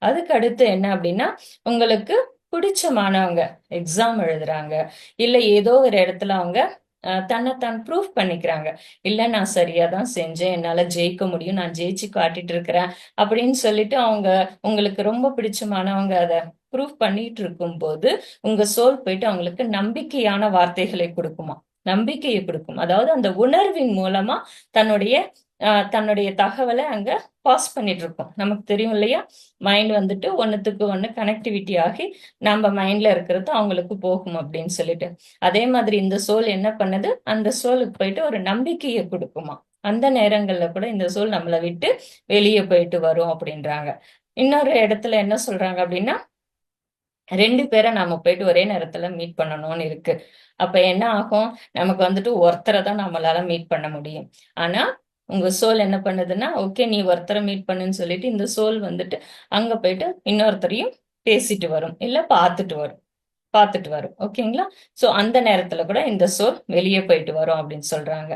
அதுக்கு அடுத்து என்ன அப்படின்னா உங்களுக்கு பிடிச்சமானவங்க எக்ஸாம் எழுதுறாங்க. இல்ல ஏதோ ஒரு இடத்துல அவங்க தன்னைத்தான் ப்ரூஃப் பண்ணிக்கிறாங்க. இல்ல நான் சரியா தான் செஞ்சேன் என்னால ஜெயிக்க முடியும் நான் ஜெயிச்சு காட்டிட்டு இருக்கிறேன் அப்படின்னு சொல்லிட்டு அவங்க உங்களுக்கு ரொம்ப பிடிச்சமானவங்க அதை ப்ரூஃப் பண்ணிட்டு இருக்கும்போது உங்க சோல் போயிட்டு அவங்களுக்கு நம்பிக்கையான வார்த்தைகளை கொடுக்குமா? நம்பிக்கையை கொடுக்கும். அதாவது அந்த உணர்வின் மூலமா தன்னுடைய தன்னுடைய தகவலை அங்க பாஸ் பண்ணிட்டு இருக்கோம் நமக்கு தெரியும் இல்லையா? மைண்ட் வந்துட்டு ஒன்னுத்துக்கு ஒன்று கனெக்டிவிட்டி ஆகி நம்ம மைண்ட்ல இருக்கிறது அவங்களுக்கு போகும் அப்படின்னு சொல்லிட்டு. அதே மாதிரி இந்த சோல் என்ன பண்ணுது? அந்த சோலுக்கு போயிட்டு ஒரு நம்பிக்கையை கொடுக்குமா? அந்த நேரங்கள்ல கூட இந்த சோல் நம்மளை விட்டு வெளியே போயிட்டு வரும் அப்படின்றாங்க. இன்னொரு இடத்துல என்ன சொல்றாங்க அப்படின்னா ரெண்டு பேரை நாம போயிட்டு ஒரே நேரத்துல மீட் பண்ணணும்னு இருக்கு. அப்ப என்ன ஆகும்? நமக்கு வந்துட்டு ஒருத்தரை தான் நம்மளால மீட் பண்ண முடியும். ஆனா உங்க சோல் என்ன பண்ணுதுன்னா ஓகே நீ ஒருத்தரை மீட் பண்ணுன்னு சொல்லிட்டு இந்த சோல் வந்துட்டு அங்க போயிட்டு இன்னொருத்தரையும் பேசிட்டு வரும். இல்ல பார்த்துட்டு வரும். பார்த்துட்டு வரும். ஓகேங்களா ஸோ அந்த நேரத்துல கூட இந்த சோல் வெளியே போயிட்டு வரும் அப்படின்னு சொல்றாங்க.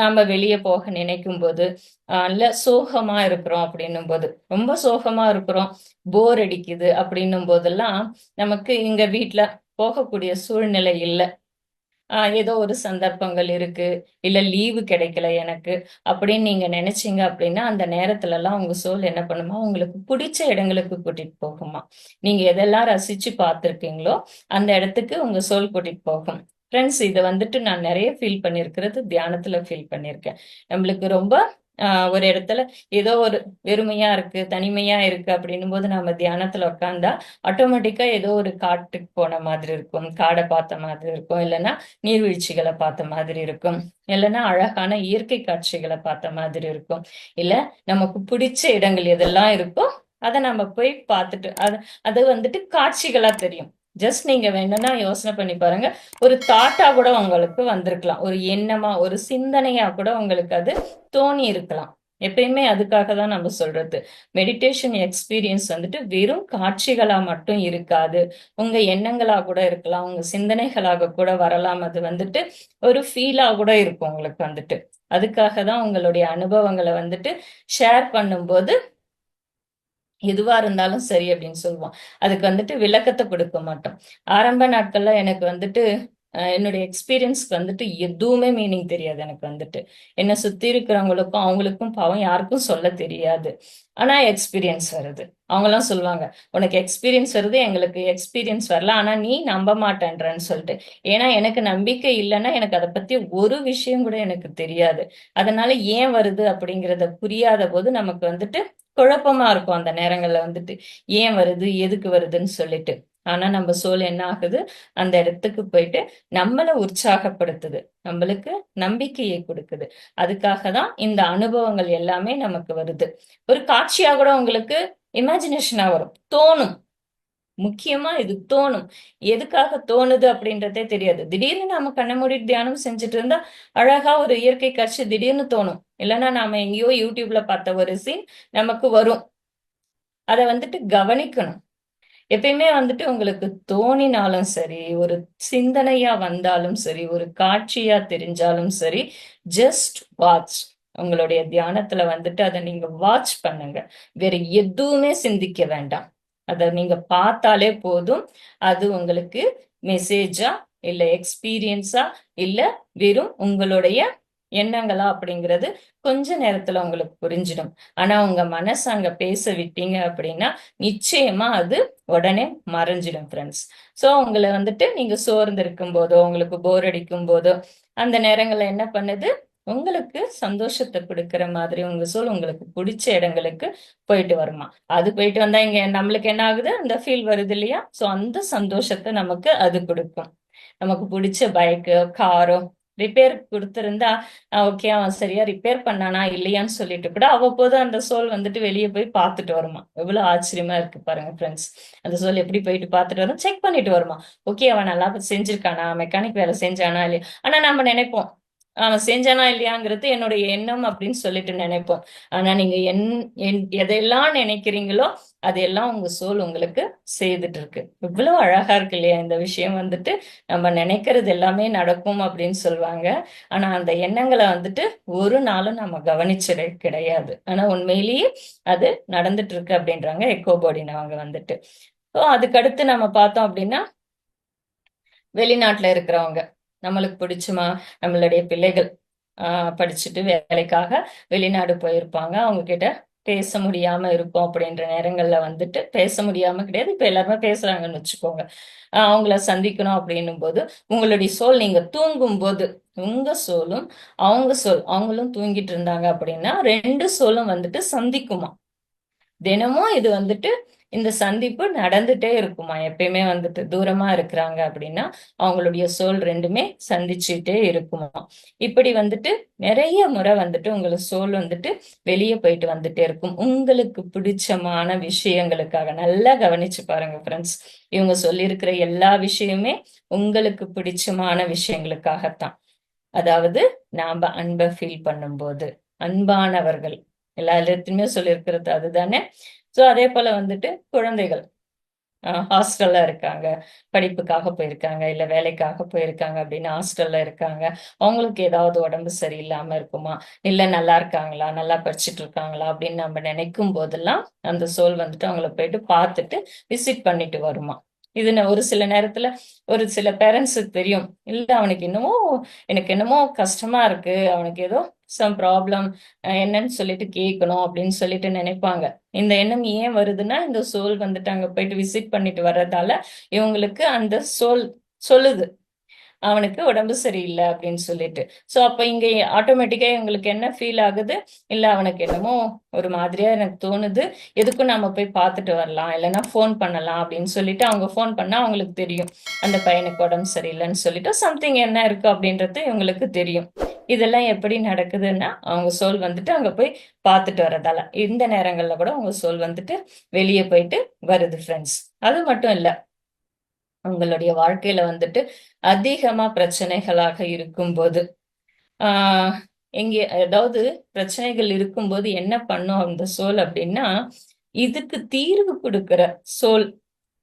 நாம வெளியே போக நினைக்கும் போது இல்ல சோகமா இருக்கிறோம் அப்படின்னும் போது ரொம்ப சோகமா இருக்கிறோம் போர் அடிக்குது அப்படின்னும் போதெல்லாம் நமக்கு இங்க வீட்டுல போகக்கூடிய சூழ்நிலை இல்லை. ஏதோ ஒரு சந்தர்ப்பங்கள் இருக்கு. இல்ல லீவு கிடைக்கல எனக்கு அப்படின்னு நீங்க நினைச்சீங்க அப்படின்னா அந்த நேரத்துல எல்லாம் உங்க சோல் என்ன பண்ணுமா? உங்களுக்கு பிடிச்ச இடங்களுக்கு கூட்டிட்டு போகுமா? நீங்க எதெல்லாம் ரசிச்சு பார்த்துருக்கீங்களோ அந்த இடத்துக்கு உங்க சோல் கூட்டிட்டு போகும். ஃப்ரெண்ட்ஸ் இதை வந்துட்டு நான் நிறைய ஃபீல் பண்ணியிருக்கிறது தியானத்துல ஃபீல் பண்ணியிருக்கேன். நம்மளுக்கு ரொம்ப ஒரு இடத்துல ஏதோ ஒரு வெறுமையா இருக்கு தனிமையா இருக்கு அப்படின்னும் போது நம்ம தியானத்துல உட்காந்தா ஆட்டோமேட்டிக்கா ஏதோ ஒரு காட்டுக்கு போன மாதிரி இருக்கும். காடை பார்த்த மாதிரி இருக்கும். இல்லைன்னா நீர்வீழ்ச்சிகளை பார்த்த மாதிரி இருக்கும். இல்லைன்னா அழகான இயற்கை காட்சிகளை பார்த்த மாதிரி இருக்கும். இல்ல நமக்கு பிடிச்ச இடங்கள் எதெல்லாம் இருக்கோ அதை நம்ம போய் பார்த்துட்டு அது அது வந்துட்டு காட்சிகளா தெரியும். ஜஸ்ட் நீங்க வேணும்னா யோசனை பண்ணி பாருங்க. ஒரு தாட்டா கூட உங்களுக்கு வந்திருக்கலாம். ஒரு எண்ணமா ஒரு சிந்தனையா கூட உங்களுக்கு அது தோணி இருக்கலாம். எப்பயுமே அதுக்காக தான் நம்ம சொல்றது. மெடிடேஷன் எக்ஸ்பீரியன்ஸ் வந்துட்டு வெறும் காட்சிகளா மட்டும் இருக்காது. உங்க எண்ணங்களா கூட இருக்கலாம். உங்க சிந்தனைகளாக கூட வரலாம். அது வந்துட்டு ஒரு ஃபீலா கூட இருக்கும் உங்களுக்கு வந்துட்டு. அதுக்காக தான் உங்களுடைய அனுபவங்களை வந்துட்டு ஷேர் பண்ணும்போது எதுவா இருந்தாலும் சரி அப்படின்னு சொல்லுவோம். அதுக்கு வந்துட்டு விளக்கத்தை கொடுக்க மாட்டோம். ஆரம்ப நாட்கள்ல எனக்கு வந்துட்டு என்னுடைய எக்ஸ்பீரியன்ஸ்க்கு வந்துட்டு எதுவுமே மீனிங் தெரியாது எனக்கு வந்துட்டு. என்னை சுத்தி இருக்கிறவங்களுக்கும் அவங்களுக்கும் பாவம் யாருக்கும் சொல்ல தெரியாது. ஆனா எக்ஸ்பீரியன்ஸ் வருது. அவங்கெல்லாம் சொல்லுவாங்க உனக்கு எக்ஸ்பீரியன்ஸ் வருது எங்களுக்கு எக்ஸ்பீரியன்ஸ் வரல ஆனா நீ நம்ப மாட்டேன்றன்னு சொல்லிட்டு. ஏன்னா எனக்கு நம்பிக்கை இல்லைன்னா எனக்கு அதை பத்தி ஒரு விஷயம் கூட எனக்கு தெரியாது. அதனால ஏன் வருது அப்படிங்கிறத புரியாத போது நமக்கு வந்துட்டு குழப்பமா இருக்கும் அந்த நேரங்கள்ல வந்துட்டு. ஏன் வருது எதுக்கு வருதுன்னு சொல்லிட்டு. ஆனா நம்ம சோல் என்ன ஆகுது? அந்த இடத்துக்கு போயிட்டு நம்மளை உற்சாகப்படுத்துது. நம்மளுக்கு நம்பிக்கையை கொடுக்குது. அதுக்காக தான் இந்த அனுபவங்கள் எல்லாமே நமக்கு வருது. ஒரு காட்சியா கூட உங்களுக்கு இமேஜினேஷனா வரும். தோணும். முக்கியமா இது தோணும். எதுக்காக தோணுது அப்படின்றதே தெரியாது. திடீர்னு நாம கண்ண மூடி தியானம் செஞ்சுட்டு இருந்தா அழகா ஒரு இயற்கை காட்சி திடீர்னு தோணும். இல்லைன்னா நாம எங்கேயோ யூடியூப்ல பார்த்த ஒரு சீன் நமக்கு வரும். அதை வந்துட்டு கவனிக்கணும். எப்பயுமே வந்துட்டு உங்களுக்கு தோணினாலும் சரி ஒரு சிந்தனையா வந்தாலும் சரி ஒரு காட்சியா தெரிஞ்சாலும் சரி ஜஸ்ட் வாட்ச் உங்களுடைய தியானத்துல வந்துட்டு அதை நீங்க வாட்ச் பண்ணுங்க. வேற எதுவுமே சிந்திக்க வேண்டாம். அதை நீங்க பார்த்தாலே போதும். அது உங்களுக்கு மெசேஜா இல்ல எக்ஸ்பீரியன்ஸா இல்ல வெறும் உங்களுடைய எண்ணங்களா அப்படிங்கிறது கொஞ்ச நேரத்துல உங்களுக்கு புரிஞ்சிடும். ஆனா உங்க மனசு அங்க பேச விட்டீங்க அப்படின்னா நிச்சயமா அது உடனே மறைஞ்சிடும் ஃப்ரெண்ட்ஸ் சோ உங்களை வந்துட்டு நீங்க சோர்ந்து இருக்கும் போதோ உங்களுக்கு போர் அடிக்கும் போதோ அந்த நேரங்கள்ல என்ன பண்ணுது? உங்களுக்கு சந்தோஷத்தை கொடுக்கற மாதிரி உங்க சூழ் உங்களுக்கு பிடிச்ச இடங்களுக்கு போயிட்டு வருமா? அது போயிட்டு வந்தா இங்க நம்மளுக்கு என்ன ஆகுது? அந்த ஃபீல் வருது இல்லையா? சோ அந்த சந்தோஷத்தை நமக்கு அது கொடுக்கும். நமக்கு பிடிச்ச பைக்கு காரோ ரிப்பேர் கொடுத்திருந்தா ஓகே அவன் சரியா ரிப்பேர் பண்ணானா இல்லையான்னு சொல்லிட்டு கூட அவ்வப்போது அந்த சோல் வந்துட்டு வெளியே போய் பார்த்துட்டு வருமா. எவ்வளவு ஆச்சரியமா இருக்கு பாருங்க ஃப்ரெண்ட்ஸ் அந்த சோல் எப்படி போயிட்டு பார்த்துட்டு வரும்? செக் பண்ணிட்டு வருமா. ஓகே அவன் நல்லா செஞ்சிருக்கானா? மெக்கானிக் வேலை செஞ்சானா இல்லையா? ஆனா நம்ம நினைப்போம் அவன் செஞ்சானா இல்லையாங்கிறது என்னுடைய எண்ணம் அப்படின்னு சொல்லிட்டு நினைப்போம். ஆனா நீங்க என் எதையெல்லாம் நினைக்கிறீங்களோ அதையெல்லாம் உங்க சோல் உங்களுக்கு செய்துட்டு இருக்கு இவ்வளவு அழகா இருக்கு இல்லையா இந்த விஷயம் வந்துட்டு. நம்ம நினைக்கிறது எல்லாமே நடக்கும் அப்படின்னு சொல்லுவாங்க. ஆனா அந்த எண்ணங்களை வந்துட்டு ஒரு நாளும் நம்ம கவனிச்சது கிடையாது. ஆனா உண்மையிலேயே அது நடந்துட்டு இருக்கு அப்படின்றாங்க எக்கோபோடினவங்க வந்துட்டு. ஸோ அதுக்கடுத்து நம்ம பார்த்தோம் அப்படின்னா வெளிநாட்டுல இருக்கிறவங்க. நம்மளுக்கு பிடிச்சுமா? நம்மளுடைய பிள்ளைகள் ஆஹ் படிச்சுட்டு வேலைக்காக வெளிநாடு போயிருப்பாங்க. அவங்க கிட்ட பேச முடியாம இருக்கும் அப்படின்ற நேரங்கள்ல வந்துட்டு பேச முடியாம கிடையாது. இப்ப எல்லாருமே பேசுறாங்கன்னு வச்சுக்கோங்க. அவங்கள சந்திக்கணும் அப்படின்னும் போது உங்களுடைய சோல் நீங்க தூங்கும் போது உங்க சோலும் அவங்க சோல் அவங்களும் தூங்கிட்டு இருந்தாங்க அப்படின்னா ரெண்டு சோலும் வந்துட்டு சந்திக்குமா? தினமும் இது வந்துட்டு இந்த சந்திப்பு நடந்துட்டே இருக்குமா? எப்பயுமே வந்துட்டு தூரமா இருக்கிறாங்க அப்படின்னா அவங்களுடைய சோல் ரெண்டுமே சந்திச்சுட்டே இருக்குமா? இப்படி வந்துட்டு நிறைய முறை வந்துட்டு உங்களை சோல் வந்துட்டு வெளியே போயிட்டு வந்துட்டே இருக்கும். உங்களுக்கு பிடிச்சமான விஷயங்களுக்காக நல்லா கவனிச்சு பாருங்க ஃப்ரெண்ட்ஸ் இவங்க சொல்லியிருக்கிற எல்லா விஷயமே உங்களுக்கு பிடிச்சமான விஷயங்களுக்காகத்தான். அதாவது நாம அன்பை ஃபீல் பண்ணும்போது அன்பானவர்கள். எல்லா இடத்துலயுமே சொல்லியிருக்கிறது அதுதானே? ஸோ அதே போல வந்துட்டு குழந்தைகள் ஹாஸ்டல்ல இருக்காங்க படிப்புக்காக போயிருக்காங்க இல்ல வேலைக்காக போயிருக்காங்க அப்படின்னு ஹாஸ்டல்ல இருக்காங்க. அவங்களுக்கு ஏதாவது உடம்பு சரியில்லாம இருக்குமா? இல்ல நல்லா இருக்காங்களா? நல்லா படிச்சுட்டு இருக்காங்களா? அப்படின்னு நம்ம நினைக்கும் போதெல்லாம் அந்த சோல் வந்துட்டு அவங்கள போயிட்டு பார்த்துட்டு விசிட் பண்ணிட்டு வருமா? இது ஒரு சில நேரத்துல ஒரு சில பேரண்ட்ஸுக்கு தெரியும். இல்ல அவனுக்கு என்னமோ எனக்கு என்னமோ கஷ்டமா இருக்கு அவனுக்கு ஏதோ சம் ப்ராப்ளம் என்னன்னு சொல்லிட்டு கேட்கணும் அப்படின்னு சொல்லிட்டு நினைப்பாங்க. இந்த எண்ணம் ஏன் வருதுன்னா இந்த சோல் வந்துட்டு அங்க போயிட்டு விசிட் பண்ணிட்டு வர்றதால இவங்களுக்கு அந்த சோல் சொல்லுது. அவனுக்கு உடம்பு சரியில்லை அப்படின்னு சொல்லிட்டு. ஸோ அப்போ இங்கே ஆட்டோமேட்டிக்கா இவங்களுக்கு என்ன ஃபீல் ஆகுது? இல்லை அவனுக்கு என்னமோ ஒரு மாதிரியா எனக்கு தோணுது. எதுக்கும் நம்ம போய் பார்த்துட்டு வரலாம். இல்லைன்னா ஃபோன் பண்ணலாம் அப்படின்னு சொல்லிட்டு அவங்க ஃபோன் பண்ணா அவங்களுக்கு தெரியும். அந்த பையனுக்கு உடம்பு சரியில்லைன்னு சொல்லிட்டு சம்திங் என்ன இருக்கு அப்படின்றது இவங்களுக்கு தெரியும். இதெல்லாம் எப்படி நடக்குதுன்னா அவங்க சோல் வந்துட்டு அங்க போய் பார்த்துட்டு வரதால இந்த நேரங்கள்ல கூட அவங்க சோல் வந்துட்டு வெளியே போயிட்டு வருது ஃப்ரெண்ட்ஸ் அது மட்டும் இல்லை. உங்களுடைய வாழ்க்கையில வந்துட்டு அதிகமா பிரச்சனைகளாக இருக்கும்போது ஆஹ் எங்கே ஏதாவது பிரச்சனைகள் இருக்கும்போது என்ன பண்ணும் அந்த சோல் அப்படின்னா இதுக்கு தீர்வு கொடுக்கிற சோல்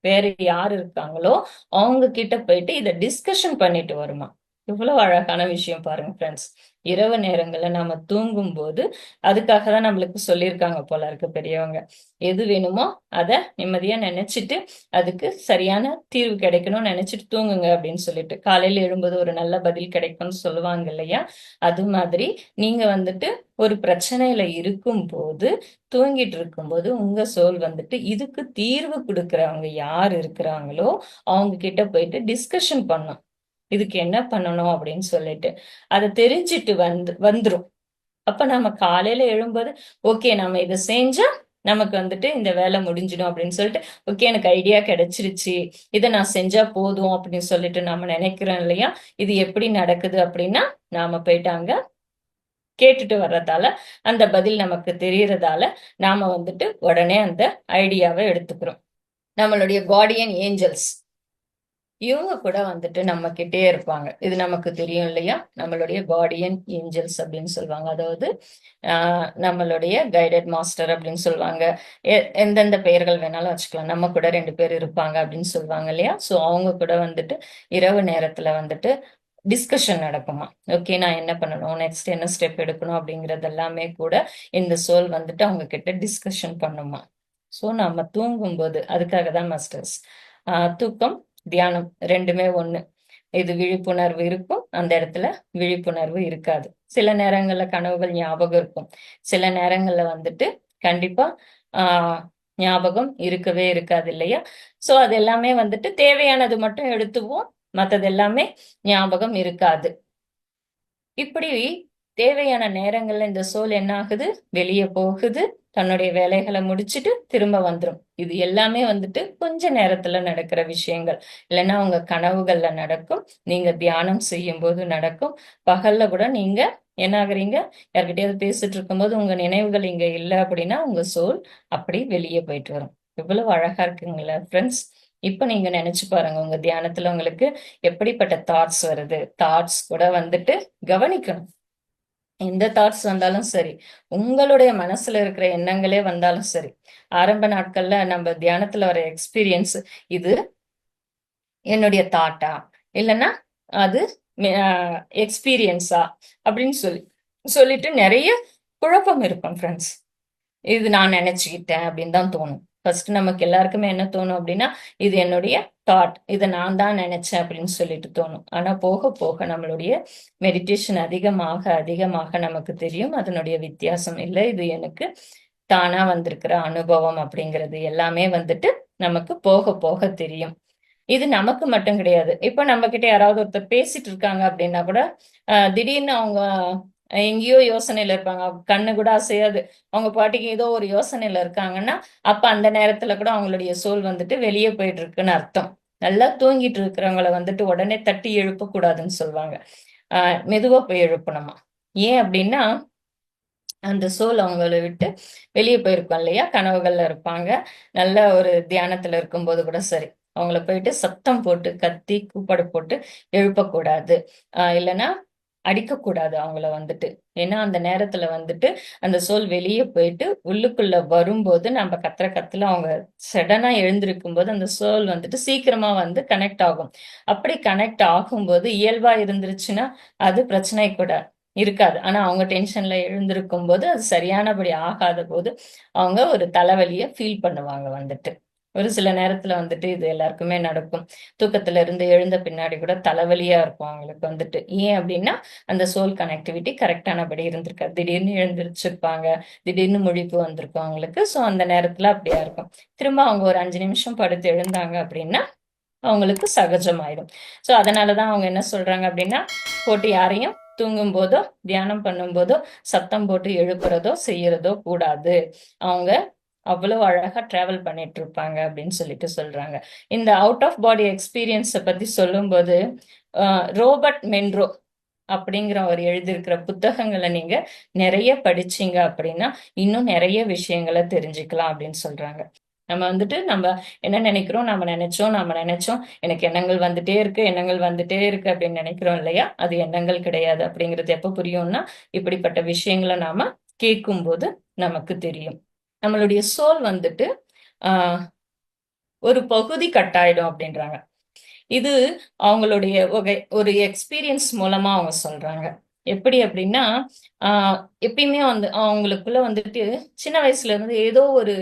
வேற யார் இருக்காங்களோ அவங்க கிட்ட போயிட்டு இதை டிஸ்கஷன் பண்ணிட்டு வருமா. இவ்வளவு அழகான விஷயம் பாருங்க ஃப்ரெண்ட்ஸ் இரவு நேரங்கள்ல நாம தூங்கும் போது அதுக்காக தான் நம்மளுக்கு சொல்லியிருக்காங்க போல இருக்கு பெரியவங்க. எது வேணுமோ அதை நிம்மதியா நினைச்சிட்டு அதுக்கு சரியான தீர்வு கிடைக்கணும்னு நினைச்சிட்டு தூங்குங்க அப்படின்னு சொல்லிட்டு. காலையில எழும்போது ஒரு நல்ல பதில் கிடைக்கும்னு சொல்லுவாங்க இல்லையா? அது மாதிரி நீங்க வந்துட்டு ஒரு பிரச்சனையில இருக்கும் போது தூங்கிட்டு இருக்கும்போது உங்க சோல் வந்துட்டு இதுக்கு தீர்வு கொடுக்கறவங்க யார் இருக்கிறாங்களோ அவங்க கிட்ட போயிட்டு டிஸ்கஷன் பண்ணும் இதுக்கு என்ன பண்ணணும் அப்படின்னு சொல்லிட்டு. அதை தெரிஞ்சிட்டு வந்து வந்துரும். அப்ப நம்ம காலையில எழும்போது ஓகே நம்ம இதை செஞ்சா நமக்கு வந்துட்டு இந்த வேலை முடிஞ்சிடும் அப்படின்னு சொல்லிட்டு ஓகே எனக்கு ஐடியா கிடைச்சிருச்சு. இதை நான் செஞ்சா போதும் அப்படின்னு சொல்லிட்டு நாம நினைக்கிறோம் இல்லையா? இது எப்படி நடக்குது அப்படின்னா நாம போயிட்டாங்க கேட்டுட்டு வர்றதால அந்த பதில் நமக்கு தெரியறதால நாம வந்துட்டு உடனே அந்த ஐடியாவை எடுத்துக்கிறோம். நம்மளுடைய கார்டியன் ஏஞ்சல்ஸ் இவங்க கூட வந்துட்டு நம்ம கிட்டே இருப்பாங்க. இது நமக்கு தெரியும் இல்லையா? நம்மளுடைய கார்டியன் ஏஞ்சல்ஸ் அப்படின்னு சொல்லுவாங்க. அதாவது நம்மளுடைய கைடட் மாஸ்டர் அப்படின்னு சொல்லுவாங்க. எந்தெந்த பெயர்கள் வேணாலும் வச்சுக்கலாம். நம்ம கூட ரெண்டு பேர் இருப்பாங்க அப்படின்னு சொல்லுவாங்க இல்லையா? ஸோ அவங்க கூட வந்துட்டு இரவு நேரத்துல வந்துட்டு டிஸ்கஷன் நடக்குமா? ஓகே நான் என்ன பண்ணணும்? நெக்ஸ்ட் என்ன ஸ்டெப் எடுக்கணும்? அப்படிங்கறது எல்லாமே கூட இந்த சோல் வந்துட்டு அவங்க கிட்ட டிஸ்கஷன் பண்ணுமா? ஸோ நம்ம தூங்கும்போது அதுக்காக தான் மாஸ்டர்ஸ் தூக்கம் தியானம் ரெண்டுமே ஒண்ணு. இது விழிப்புணர்வு இருக்கும். அந்த இடத்துல விழிப்புணர்வு இருக்காது. சில நேரங்கள்ல கனவுகள் ஞாபகம் இருக்கும். சில நேரங்கள்ல வந்துட்டு கண்டிப்பா ஆஹ் ஞாபகம் இருக்கவே இருக்காது இல்லையா? சோ அது எல்லாமே வந்துட்டு தேவையானது மட்டும் எடுத்துவோம் மத்தது எல்லாமே ஞாபகம் இருக்காது. இப்படி தேவையான நேரங்கள்ல இந்த சோல் என்ன ஆகுது? வெளியே போகுது. தன்னுடைய வேலைகளை முடிச்சுட்டு திரும்ப வந்துடும் இது எல்லாமே வந்துட்டு கொஞ்ச நேரத்துல நடக்கிற விஷயங்கள். இல்லைன்னா உங்க கனவுகள்ல நடக்கும். நீங்க தியானம் செய்யும் போது நடக்கும். பகல்ல கூட நீங்க என்ன ஆகுறீங்க யார்கிட்டயாவது பேசிட்டு இருக்கும்போது உங்க நினைவுகள் இங்க இல்லை அப்படின்னா உங்க சோல் அப்படி வெளியே போயிட்டு வரும். எவ்வளவு அழகா இருக்குங்களா ஃப்ரெண்ட்ஸ் இப்ப நீங்க நினைச்சு பாருங்க. உங்க தியானத்துல உங்களுக்கு எப்படிப்பட்ட தாட்ஸ் வருது? தாட்ஸ் கூட வந்துட்டு கவனிக்கணும். எந்த தாட்ஸ் வந்தாலும் சரி உங்களுடைய மனசுல இருக்கிற எண்ணங்களே வந்தாலும் சரி ஆரம்ப நாட்கள்ல நம்ம தியானத்துல வர எக்ஸ்பீரியன்ஸ் இது என்னுடைய தாட்டா இல்லைன்னா அது எக்ஸ்பீரியன்ஸா அப்படின்னு சொல்லி சொல்லிட்டு நிறைய குழப்பம் இருக்கும் ஃப்ரெண்ட்ஸ் இது நான் நினைச்சுக்கிட்டேன் அப்படின்னு தான் தோணும். ஃபர்ஸ்ட் நமக்கு எல்லாருக்குமே என்ன தோணும் அப்படின்னா இது என்னுடைய தாட் இதை நான் தான் நினைச்சேன் அப்படின்னு சொல்லிட்டு தோணும். ஆனா போக போக நம்மளுடைய மெடிடேஷன் அதிகமாக அதிகமாக நமக்கு தெரியும். அதனுடைய வித்தியாசம் இல்லை. இது எனக்கு தானா வந்திருக்கிற அனுபவம் அப்படிங்கிறது எல்லாமே வந்துட்டு நமக்கு போக போக தெரியும். இது நமக்கு மட்டும் கிடையாது. இப்ப நம்ம கிட்ட யாராவது ஒருத்தர் பேசிட்டு இருக்காங்க அப்படின்னா கூட திடீர்னு அவங்க எங்கேயோ யோசனையில இருப்பாங்க. கண்ணு கூட அசையாது. அவங்க பாட்டிக்கு ஏதோ ஒரு யோசனையில இருக்காங்கன்னா அப்ப அந்த நேரத்துல கூட அவங்களுடைய சோல் வந்துட்டு வெளியே போயிட்டு இருக்குன்னு அர்த்தம். நல்லா தூங்கிட்டு இருக்கிறவங்கள வந்துட்டு உடனே தட்டி எழுப்ப கூடாதுன்னு சொல்லுவாங்க ஆஹ் மெதுவா போய் எழுப்பணுமா? ஏன் அப்படின்னா அந்த சோல் அவங்கள விட்டு வெளியே போயிருக்கோம் இல்லையா? கனவுகள்ல இருப்பாங்க. நல்ல ஒரு தியானத்துல இருக்கும்போது கூட சரி. அவங்கள போயிட்டு சத்தம் போட்டு கத்தி கூப்பாடு போட்டு எழுப்பக்கூடாது. ஆஹ் இல்லைன்னா அடிக்கக்கூடாது அவங்கள வந்துட்டு. ஏன்னா அந்த நேரத்துல வந்துட்டு அந்த சோல் வெளியே போயிட்டு உள்ளுக்குள்ள வரும்போது நம்ம கத்துற கத்துல அவங்க சடனா எழுந்திருக்கும் போது அந்த சோல் வந்துட்டு சீக்கிரமா வந்து கனெக்ட் ஆகும். அப்படி கனெக்ட் ஆகும்போது இயல்பா இருந்துருச்சுன்னா அது பிரச்சனை கூட இருக்காது. ஆனா அவங்க டென்ஷன்ல எழுந்திருக்கும் போது அது சரியானபடி ஆகாத போது அவங்க ஒரு தலைவலியை ஃபீல் பண்ணுவாங்க வந்துட்டு. ஒரு சில நேரத்துல வந்துட்டு இது எல்லாருக்குமே நடக்கும். தூக்கத்துல இருந்து எழுந்த பின்னாடி கூட தலைவலியா இருக்கும் அவங்களுக்கு வந்துட்டு. ஏன் அப்படின்னா அந்த சோல் கனெக்டிவிட்டி கரெக்டானபடி இருந்திருக்காது. திடீர்னு எழுந்திருச்சிருப்பாங்க திடீர்னு முழிப்பு வந்திருக்கும் அவங்களுக்கு. ஸோ அந்த நேரத்துல அப்படியா இருக்கும். திரும்ப அவங்க ஒரு அஞ்சு நிமிஷம் படுத்து எழுந்தாங்க அப்படின்னா அவங்களுக்கு சகஜமாயிடும். ஸோ அதனாலதான் அவங்க என்ன சொல்றாங்க அப்படின்னா போட்டு யாரையும் தூங்கும் போதோ தியானம் பண்ணும் போதோ சத்தம் போட்டு எழுப்புறதோ செய்யறதோ கூடாது. அவங்க அவ்வளவு அழகா டிராவல் பண்ணிட்டு இருப்பாங்க அப்படின்னு சொல்லிட்டு சொல்றாங்க. இந்த அவுட் ஆஃப் பாடி எக்ஸ்பீரியன்ஸை பத்தி சொல்லும்போது ரோபர்ட் மென்ரோ அப்படிங்கிற அவர் எழுதியிருக்கிற புத்தகங்களை நீங்க நிறைய படிச்சீங்க அப்படின்னா இன்னும் நிறைய விஷயங்களை தெரிஞ்சுக்கலாம் அப்படின்னு சொல்றாங்க. நம்ம வந்துட்டு நம்ம என்ன நினைக்கிறோம்? நம்ம நினைச்சோம் நம்ம நினைச்சோம். எனக்கு எண்ணங்கள் வந்துட்டே இருக்கு எண்ணங்கள் வந்துட்டே இருக்கு அப்படின்னு நினைக்கிறோம் இல்லையா? அது எண்ணங்கள் கிடையாது அப்படிங்கிறது எப்ப புரியும்னா இப்படிப்பட்ட விஷயங்களை நாம கேட்கும் போது நமக்கு தெரியும். நம்மளுடைய சோல் வந்துட்டு ஆஹ் ஒரு பகுதி கட்டாயிடும் அப்படின்றாங்க. இது அவங்களுடைய ஒரு எக்ஸ்பீரியன்ஸ் மூலமா அவங்க சொல்றாங்க. எப்படி அப்படின்னா ஆஹ் எப்பயுமே வந்து அவங்களுக்குள்ள வந்துட்டு சின்ன வயசுல இருந்து ஏதோ ஒரு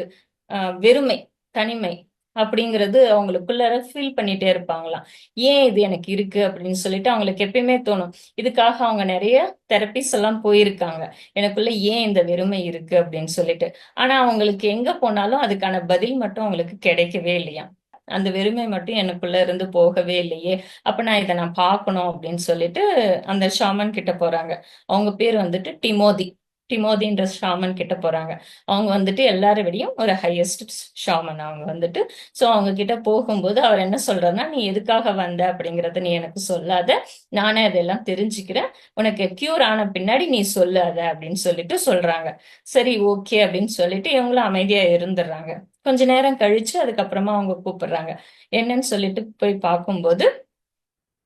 வெறுமை தனிமை அப்படிங்கிறது அவங்களுக்குள்ளார ஃபீல் பண்ணிட்டே இருப்பாங்களாம். ஏன் இது எனக்கு இருக்கு அப்படின்னு சொல்லிட்டு அவங்களுக்கு எப்பயுமே தோணும். இதுக்காக அவங்க நிறைய தெரப்பிஸ் எல்லாம் போயிருக்காங்க. எனக்குள்ள ஏன் இந்த வெறுமை இருக்கு அப்படின்னு சொல்லிட்டு. ஆனா அவங்களுக்கு எங்க போனாலும் அதுக்கான பதில் மட்டும் அவங்களுக்கு கிடைக்கவே இல்லையா? அந்த வெறுமை மட்டும் எனக்குள்ள இருந்து போகவே இல்லையே. அப்ப நான் இதை நான் பார்க்கணும் அப்படின்னு சொல்லிட்டு அந்த ஷாமன் கிட்ட போறாங்க. அவங்க பேர் வந்துட்டு டிமோதி டிமோதின்ற ஷாமன் கிட்ட போறாங்க. அவங்க வந்துட்டு எல்லார விடையும் ஒரு ஹையஸ்ட் ஷாமன் அவங்க வந்துட்டு. ஸோ அவங்க கிட்ட போகும்போது அவர் என்ன சொல்றாருன்னா நீ எதுக்காக வந்த? அப்படிங்கறத நீ எனக்கு சொல்லாத. நானே அதெல்லாம் தெரிஞ்சுக்கிறேன். உனக்கு கியூர் ஆன பின்னாடி நீ சொல்லாத அப்படின்னு சொல்லிட்டு சொல்றாங்க. சரி ஓகே அப்படின்னு சொல்லிட்டு இவங்களும் அமைதியா இருந்துடுறாங்க. கொஞ்ச நேரம் கழிச்சு அதுக்கப்புறமா அவங்க கூப்பிடுறாங்க. என்னன்னு சொல்லிட்டு போய் பார்க்கும்போது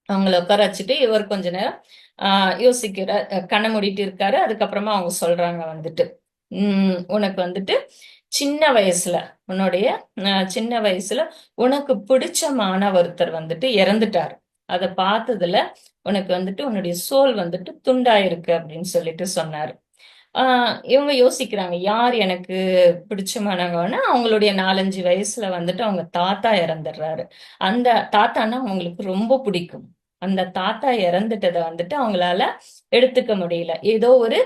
அவங்கள உட்கார வச்சுட்டு இவர் கொஞ்ச நேரம் ஆஹ் யோசிக்கிற கண்ணை மூடிட்டு இருக்காரு. அதுக்கப்புறமா அவங்க சொல்றாங்க வந்துட்டு. உம் உனக்கு வந்துட்டு சின்ன வயசுல உன்னுடைய சின்ன வயசுல உனக்கு பிடிச்சமான ஒருத்தர் வந்துட்டு இறந்துட்டாரு. அதை பார்த்ததுல உனக்கு வந்துட்டு உன்னுடைய சோல் வந்துட்டு துண்டாயிருக்கு அப்படின்னு சொல்லிட்டு சொன்னாரு. ஆஹ் இவங்க யோசிக்கிறாங்க யார் எனக்கு பிடிச்சமானவங்கன்னா அவங்களுடைய நாலஞ்சு வயசுல வந்துட்டு அவங்க தாத்தா இறந்துடுறாரு. அந்த தாத்தானா அவங்களுக்கு ரொம்ப பிடிக்கும். அந்த தாத்தா இறந்துட்டதை வந்துட்டு அவங்களால எடுத்துக்க முடியல. ஏதோ ஒரு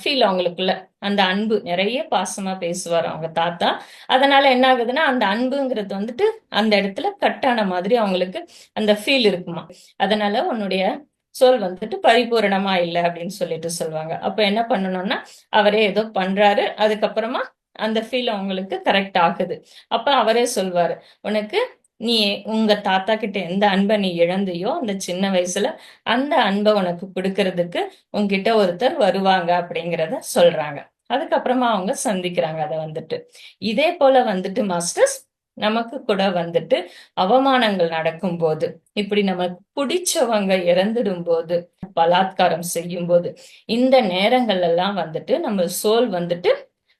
ஃபீல் அவங்களுக்குள்ள. அந்த அன்பு. நிறைய பாசமா பேசுவார் அவங்க தாத்தா. அதனால என்ன ஆகுதுன்னா அந்த அன்புங்கிறது வந்துட்டு அந்த இடத்துல கட்டான மாதிரி அவங்களுக்கு அந்த ஃபீல் இருக்குமா. அதனால உன்னுடைய சொல் வந்துட்டு பரிபூரணமா இல்லை அப்படின்னு சொல்லிட்டு சொல்லுவாங்க. அப்ப என்ன பண்ணணும்னா அவரே ஏதோ பண்றாரு. அதுக்கப்புறமா அந்த ஃபீல் அவங்களுக்கு கரெக்ட் ஆகுது. அப்ப அவரே சொல்வாரு உனக்கு நீ உங்க தாத்தா கிட்ட எந்த அன்பை நீ இழந்தையோ அந்த சின்ன வயசுல அந்த அன்பை உனக்கு கொடுக்கறதுக்கு உங்ககிட்ட ஒருத்தர் வருவாங்க அப்படிங்கிறத சொல்றாங்க. அதுக்கப்புறமா அவங்க சந்திக்கிறாங்க. அதை வந்துட்டு இதே போல வந்துட்டு மாஸ்டர்ஸ் நமக்கு கூட வந்துட்டு அவமானங்கள் நடக்கும் போது இப்படி நமக்கு பிடிச்சவங்க இறந்துடும் போது பலாத்காரம் செய்யும் போது இந்த நேரங்கள் எல்லாம் வந்துட்டு நம்ம சோல் வந்துட்டு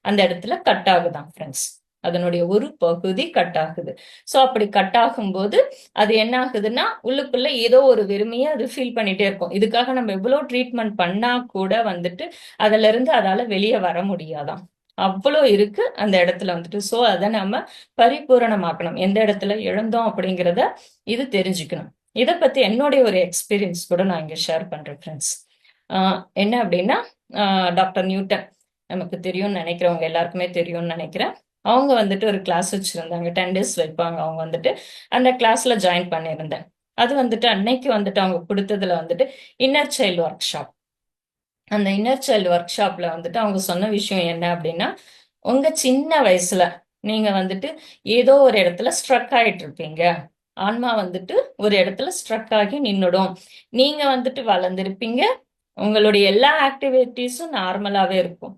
அந்த இடத்துல கட் ஆகுதான் ஃப்ரெண்ட்ஸ் அதனுடைய ஒரு பகுதி கட் ஆகுது ஸோ அப்படி கட் ஆகும்போது அது என்ன ஆகுதுன்னா உள்ளுக்குள்ள ஏதோ ஒரு வெறுமையை அது ஃபீல் பண்ணிட்டே இருக்கும். இதுக்காக நம்ம எவ்வளோ ட்ரீட்மெண்ட் பண்ணா கூட வந்துட்டு அதுல இருந்து அதால வெளியே வர முடியாதான். அவ்வளோ இருக்கு அந்த இடத்துல வந்துட்டு. ஸோ அதை நம்ம பரிபூரணமாக்கணும். எந்த இடத்துல இழந்தோம் அப்படிங்கிறத இது தெரிஞ்சுக்கணும். இதை பத்தி என்னுடைய ஒரு எக்ஸ்பீரியன்ஸ் கூட நான் இங்க ஷேர் பண்றேன் ஃப்ரெண்ட்ஸ் என்ன அப்படின்னா டாக்டர் நியூட்டன். நமக்கு தெரியும்னு நினைக்கிறவங்க எல்லாருக்குமே தெரியும்னு நினைக்கிறேன். அவங்க வந்துட்டு ஒரு கிளாஸ் வச்சிருந்தாங்க. டென் டேஸ் வைப்பாங்க அவங்க வந்துட்டு. அந்த கிளாஸ்ல ஜாயின் பண்ணியிருந்தேன். அது வந்துட்டு அன்னைக்கு வந்துட்டு அவங்க கொடுத்ததுல வந்துட்டு இன்னர் சைல்டு ஒர்க் ஷாப் அந்த இன்னர் சைல்டு ஒர்க் ஷாப்ல வந்துட்டு அவங்க சொன்ன விஷயம் என்ன அப்படின்னா உங்க சின்ன வயசுல நீங்க வந்துட்டு ஏதோ ஒரு இடத்துல ஸ்ட்ரக் ஆயிட்டு இருப்பீங்க. ஆன்மா வந்துட்டு ஒரு இடத்துல ஸ்ட்ரக் ஆகி நின்னுடும். நீங்க வந்துட்டு வளர்ந்துருப்பீங்க. உங்களுடைய எல்லா ஆக்டிவிட்டீஸும் நார்மலாவே இருக்கும்.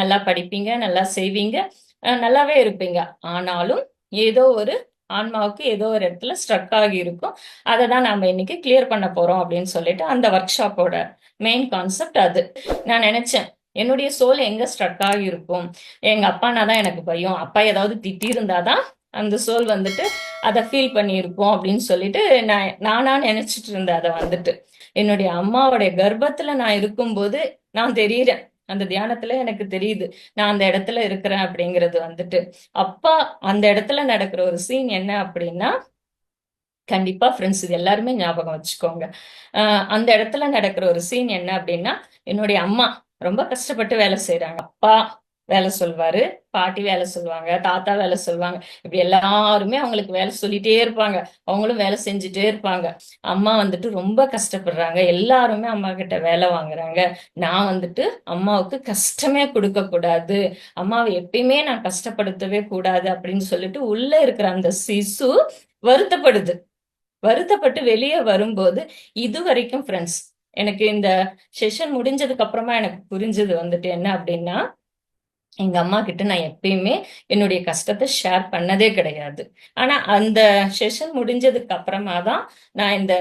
நல்லா படிப்பீங்க நல்லா செய்வீங்க. நல்லாவே இருப்பீங்க. ஆனாலும் ஏதோ ஒரு ஆன்மாவுக்கு ஏதோ ஒரு இடத்துல ஸ்ட்ரக் ஆகி இருக்கும். அதை தான் நம்ம இன்னைக்கு கிளியர் பண்ண போறோம் அப்படின்னு சொல்லிட்டு அந்த ஒர்க் ஷாப்போட மெயின் கான்செப்ட் அது. நான் நினைச்சேன் என்னுடைய சோல் எங்க ஸ்ட்ரக் ஆகி இருக்கும்? எங்க அப்பானா தான் எனக்கு பயம். அப்பா ஏதாவது திட்டி இருந்தாதான் அந்த சோல் வந்துட்டு அதை ஃபீல் பண்ணியிருக்கோம் அப்படின்னு சொல்லிட்டு நான் நானா நினைச்சிட்டு இருந்தேன் அதை வந்துட்டு. என்னுடைய அம்மாவுடைய கர்ப்பத்துல நான் இருக்கும்போது நான் தெரியிறேன். அந்த தியானத்துல எனக்கு தெரியுது. நான் அந்த இடத்துல இருக்கிறேன் அப்படிங்கிறது வந்துட்டு. அப்பா அந்த இடத்துல நடக்கிற ஒரு சீன் என்ன அப்படின்னா கண்டிப்பா ஃப்ரெண்ட்ஸ் இது எல்லாருமே ஞாபகம் வச்சுக்கோங்க. அந்த இடத்துல நடக்கிற ஒரு சீன் என்ன அப்படின்னா என்னுடைய அம்மா ரொம்ப கஷ்டப்பட்டு வேலை செய்யறாங்க அப்பா வேலை சொல்வாரு பாட்டி வேலை சொல்லுவாங்க தாத்தா வேலை சொல்லுவாங்க இப்படி எல்லாருமே அவங்களுக்கு வேலை சொல்லிட்டே இருப்பாங்க. அவங்களும் வேலை செஞ்சுட்டே இருப்பாங்க. அம்மா வந்துட்டு ரொம்ப கஷ்டப்படுறாங்க. எல்லாருமே அம்மா கிட்ட வேலை வாங்குறாங்க. நான் வந்துட்டு அம்மாவுக்கு கஷ்டமே கொடுக்க கூடாது அம்மாவை எப்பயுமே நான் கஷ்டப்படுத்தவே கூடாது அப்படின்னு சொல்லிட்டு உள்ள இருக்கிற அந்த சிசு வருத்தப்படுது. வருத்தப்பட்டு வெளியே வரும்போது இது வரைக்கும் ஃப்ரெண்ட்ஸ் எனக்கு இந்த செஷன் முடிஞ்சதுக்கு அப்புறமா எனக்கு புரிஞ்சது வந்துட்டு என்ன அப்படின்னா எங்க அம்மா கிட்ட நான் எப்பயுமே என்னுடைய கஷ்டத்தை ஷேர் பண்ணதே கிடையாது. ஆனா அந்த செஷன் முடிஞ்சதுக்கு அப்புறமா தான் நான் இந்த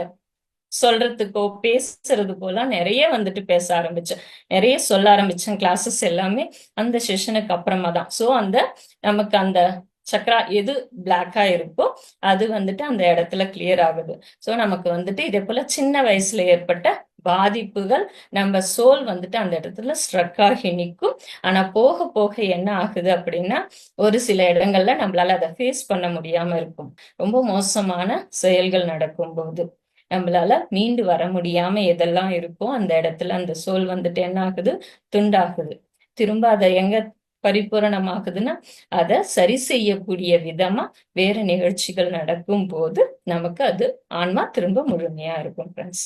சொல்றதுக்கோ பேசுறது போல நிறைய வந்துட்டு பேச ஆரம்பிச்சேன். நிறைய சொல்ல ஆரம்பிச்சேன். கிளாஸஸ் எல்லாமே அந்த செஷனுக்கு அப்புறமா தான். ஸோ அந்த நமக்கு அந்த சக்ரா எது பிளாக்கா இருக்கோ அது வந்துட்டு அந்த இடத்துல கிளியர் ஆகுது. ஸோ நமக்கு வந்துட்டு இதே போல சின்ன வயசுல ஏற்பட்ட பாதிப்புகள் நம்ம சோல் வந்துட்டு அந்த இடத்துல ஸ்ட்ரக் ஆகி நிற்கும். ஆனா போக போக என்ன ஆகுது அப்படின்னா ஒரு சில இடங்கள்ல நம்மளால அதை ஃபேஸ் பண்ண முடியாம இருக்கும். ரொம்ப மோசமான செயல்கள் நடக்கும் போது நம்மளால மீண்டு வர முடியாம எதெல்லாம் இருக்கோ அந்த இடத்துல அந்த சோல் வந்துட்டு என்ன ஆகுது? துண்டாகுது. திரும்ப அதை எங்க பரிபூரணமாகுதுன்னா அதை சரி செய்யக்கூடிய விதமா வேற நிகழ்ச்சிகள் நடக்கும் போது நமக்கு அது ஆன்மா திரும்ப முழுமையா இருக்கும் ஃப்ரெண்ட்ஸ்